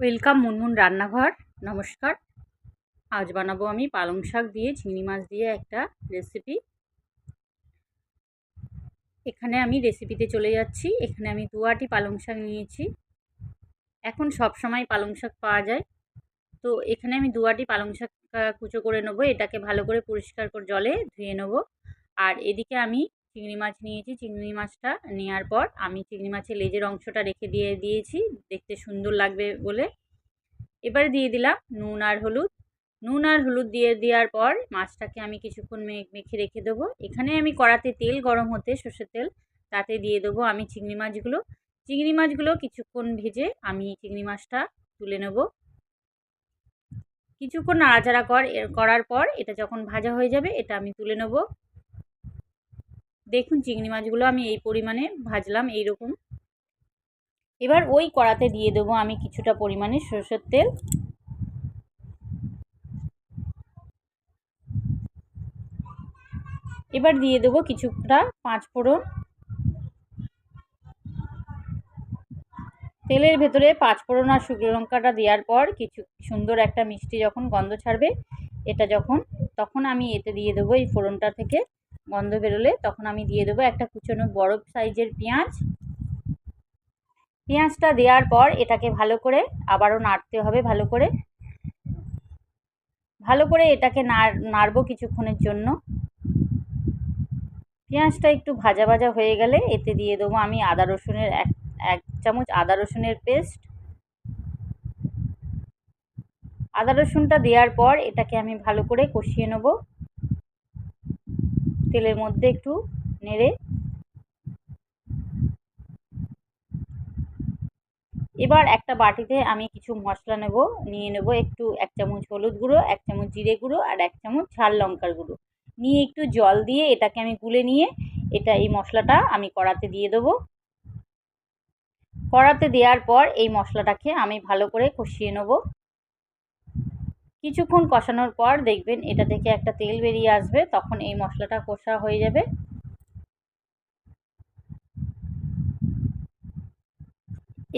Welcome Munmun রান্নাঘর, নমস্কার। আজ বানাবো আমি পালং শাক দিয়ে, চিংড়ি মাছ দিয়ে একটা রেসিপি এখানে আমি রেসিপিতে চলে যাচ্ছি। এখানে আমি দুয়াটি পালং শাক নিয়েছি। এখন সব সময় পালং শাক পাওয়া যায়। তো এখানে আমি দুয়াটি পালং শাক কুচো করে নেব। এটাকে ভালো করে পরিষ্কার করে জলে ধুয়ে নেব। আর এদিকে আমি চিংড়ি মাছ নিয়েছি। চিংড়ি মাছটা নেওয়ার পর আমি চিংড়ি মাছের লেজের অংশটা রেখে দিয়ে দিয়েছি। দেখতে সুন্দর লাগবে বলে। এবারে দিয়ে দিলাম নুন আর হলুদ। নুন আর হলুদ দিয়ে দেওয়ার পর মাছটাকে আমি কিছুক্ষণ মেখে রেখে দেবো। এখানে আমি কড়াতে তেল গরম হতে সর্ষের তেল, তাতে দিয়ে দেবো আমি চিংড়ি মাছগুলো। চিংড়ি মাছগুলো কিছুক্ষণ ভেজে আমি চিংড়ি মাছটা তুলে নেব। কিছুক্ষণ নাড়াচাড়া কর করার পর এটা যখন ভাজা হয়ে যাবে এটা আমি তুলে নেব। দেখুন, চিংড়ি মাছগুলো আমি এই পরিমাণে ভাজলাম এইরকম। এবার ওই কড়াতে দিয়ে দেবো আমি কিছুটা পরিমাণে সরষের তেল। এবার দিয়ে দেবো কিছুটা পাঁচ ফোড়ন। তেলের ভেতরে পাঁচ ফোড়ন আর শুকনো লঙ্কাটা দেওয়ার পর কিছু সুন্দর একটা মিষ্টি যখন গন্ধ ছাড়বে, এটা যখন, তখন আমি এতে দিয়ে দেবো এই ফোড়নটা থেকে গন্ধ বেরোলে তখন আমি দিয়ে দেবো একটা কুচনো বড় সাইজের পেঁয়াজ। পেঁয়াজটা দেওয়ার পর এটাকে ভালো করে আবারও নাড়তে হবে ভালো করে। ভালো করে এটাকে নাড়, নাড়বো কিছুক্ষণের জন্য। পেঁয়াজটা একটু ভাজা ভাজা হয়ে গেলে এতে দিয়ে দেবো আমি আদা রসুনের এক এক চামচ আদা রসুনের পেস্ট। আদা রসুনটা দেওয়ার পর এটাকে আমি ভালো করে কষিয়ে নেব। তেলের মধ্যে একটু নেড়ে। এবার একটা বাটিতে আমি কিছু মশলা নেব, নিয়ে নেব একটু এক চামচ হলুদ গুঁড়ো, এক চামচ জিরে গুঁড়ো আর এক চামচ ঝাল লঙ্কার গুঁড়ো। নিয়ে একটু জল দিয়ে এটাকে আমি গুলে নিয়ে এটা এই মশলাটা আমি কড়াতে দিয়ে দেবো। কড়াতে দেওয়ার পর এই মশলাটাকে আমি ভালো করে কষিয়ে নেব। কিছুক্ষণ কষানোর পর দেখবেন এটা থেকে একটা তেল বেরিয়ে আসবে, তখন এই মশলাটা কষা হয়ে যাবে।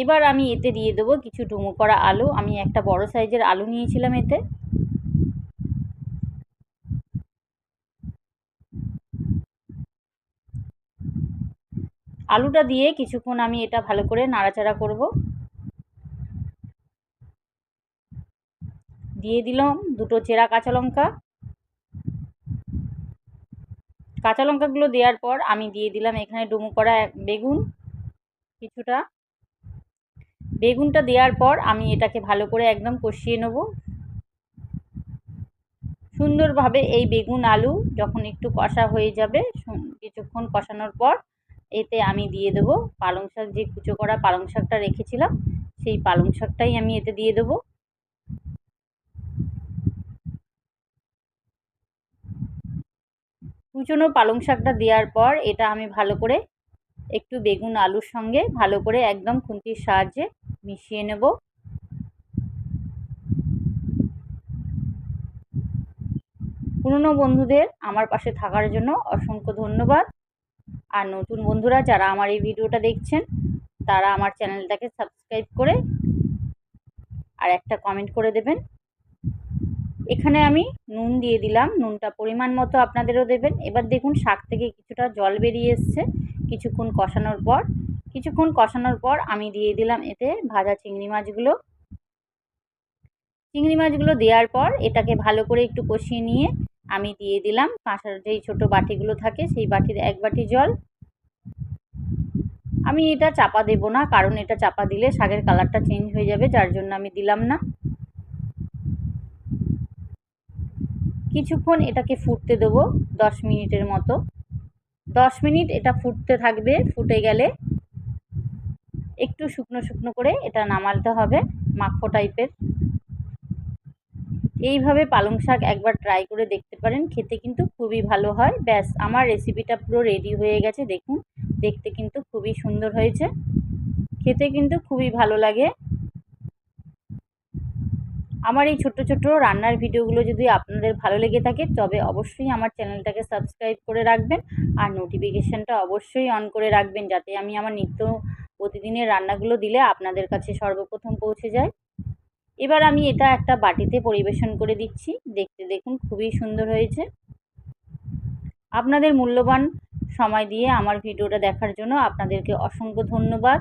এবার আমি এতে দিয়ে দেবো কিছু ডুমো করা আলু। আমি একটা বড় সাইজের আলু নিয়েছিলাম এতে। আলুটা দিয়ে কিছুক্ষণ আমি এটা ভালো করে নাড়াচাড়া করব। দিয়ে দিলাম দুটো চেরা কাঁচা লঙ্কা। কাঁচা লঙ্কাগুলো দেওয়ার পর আমি দিয়ে দিলাম এখানে ডুমো করা বেগুন কিছুটা। বেগুনটা দেওয়ার পর আমি এটাকে ভালো করে একদম কষিয়ে নেব। সুন্দরভাবে এই বেগুন আলু যখন একটু কষা হয়ে যাবে কিছুক্ষণ কষানোর পর এতে আমি দিয়ে দেবো পালং শাক যে কুচো করা পালং শাকটা রেখেছিলাম, সেই পালং শাকটাই আমি এতে দিয়ে দেবো। কুচনো পালং শাকটা দেওয়ার পর এটা আমি ভালো করে একটু বেগুন আলুর সঙ্গে ভালো করে একদম খুন্তির সাহায্যে মিশিয়ে নেব। পুরনো বন্ধুদের আমার পাশে থাকার জন্য অসংখ্য ধন্যবাদ। আর নতুন বন্ধুরা যারা আমার এই ভিডিওটা দেখছেন, তারা আমার চ্যানেলটাকে সাবস্ক্রাইব করে আর একটা কমেন্ট করে দেবেন। এখানে আমি নুন দিয়ে দিলাম। নুনটা পরিমাণ মতো আপনাদেরও দেবেন। এবার দেখুন, শাক থেকে কিছুটা জল বেরিয়ে এসছে। কিছুক্ষণ কষানোর পর, কিছুক্ষণ কষানোর পর আমি দিয়ে দিলাম এতে ভাজা চিংড়ি মাছগুলো। চিংড়ি মাছগুলো দেওয়ার পর এটাকে ভালো করে একটু কষিয়ে নিয়ে আমি দিয়ে দিলাম। কাঁসার যেই ছোটো বাটিগুলো থাকে, সেই বাটির এক বাটি জল। আমি এটা চাপা দেব না, কারণ এটা চাপা দিলে শাকের কালারটা চেঞ্জ হয়ে যাবে, যার জন্য আমি দিলাম না। কিছুক্ষণ এটাকে ফুটতে দেবো দশ মিনিটের মতো। দশ মিনিট এটা ফুটতে থাকবে, ফুটে গেলে একটু শুকনো শুকনো করে এটা নামালতে হবে মাখো টাইপের। এইভাবে পালং শাক একবার ট্রাই করে দেখতে পারেন, খেতে কিন্তু খুবই ভালো হয়। ব্যাস, আমার রেসিপিটা পুরো রেডি হয়ে গেছে, দেখুন। দেখতে কিন্তু খুবই সুন্দর হয়েছে। খেতে কিন্তু খুবই ভালো লাগে। আমার এই ছোট্ট ছোট্ট রান্নার ভিডিওগুলো যদি আপনাদের ভালো লেগে থাকে, তবে অবশ্যই আমার চ্যানেলটাকে সাবস্ক্রাইব করে রাখবেন আর নোটিফিকেশানটা অবশ্যই অন করে রাখবেন যাতে আমি আমার নিত্য প্রতিদিনের রান্নাগুলো দিলে আপনাদের কাছে সর্বপ্রথম পৌঁছে যায়। এবার আমি এটা একটা বাটিতে পরিবেশন করে দিচ্ছি। দেখতে দেখুন, খুবই সুন্দর হয়েছে। আপনাদের মূল্যবান সময় দিয়ে আমার ভিডিওটা দেখার জন্য আপনাদেরকে অসংখ্য ধন্যবাদ।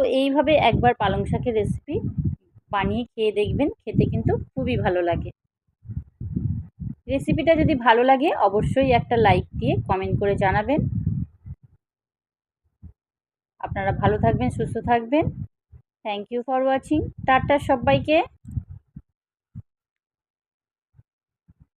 তো এইভাবে একবার পালং শাকের রেসিপি বানিয়ে খেয়ে দেখবেন, খেতে কিন্তু খুবই ভালো লাগে। রেসিপিটা যদি ভালো লাগে, অবশ্যই একটা লাইক দিয়ে কমেন্ট করে জানাবেন। আপনারা ভালো থাকবেন, সুস্থ থাকবেন। Thank you for watching tata সবাইকে।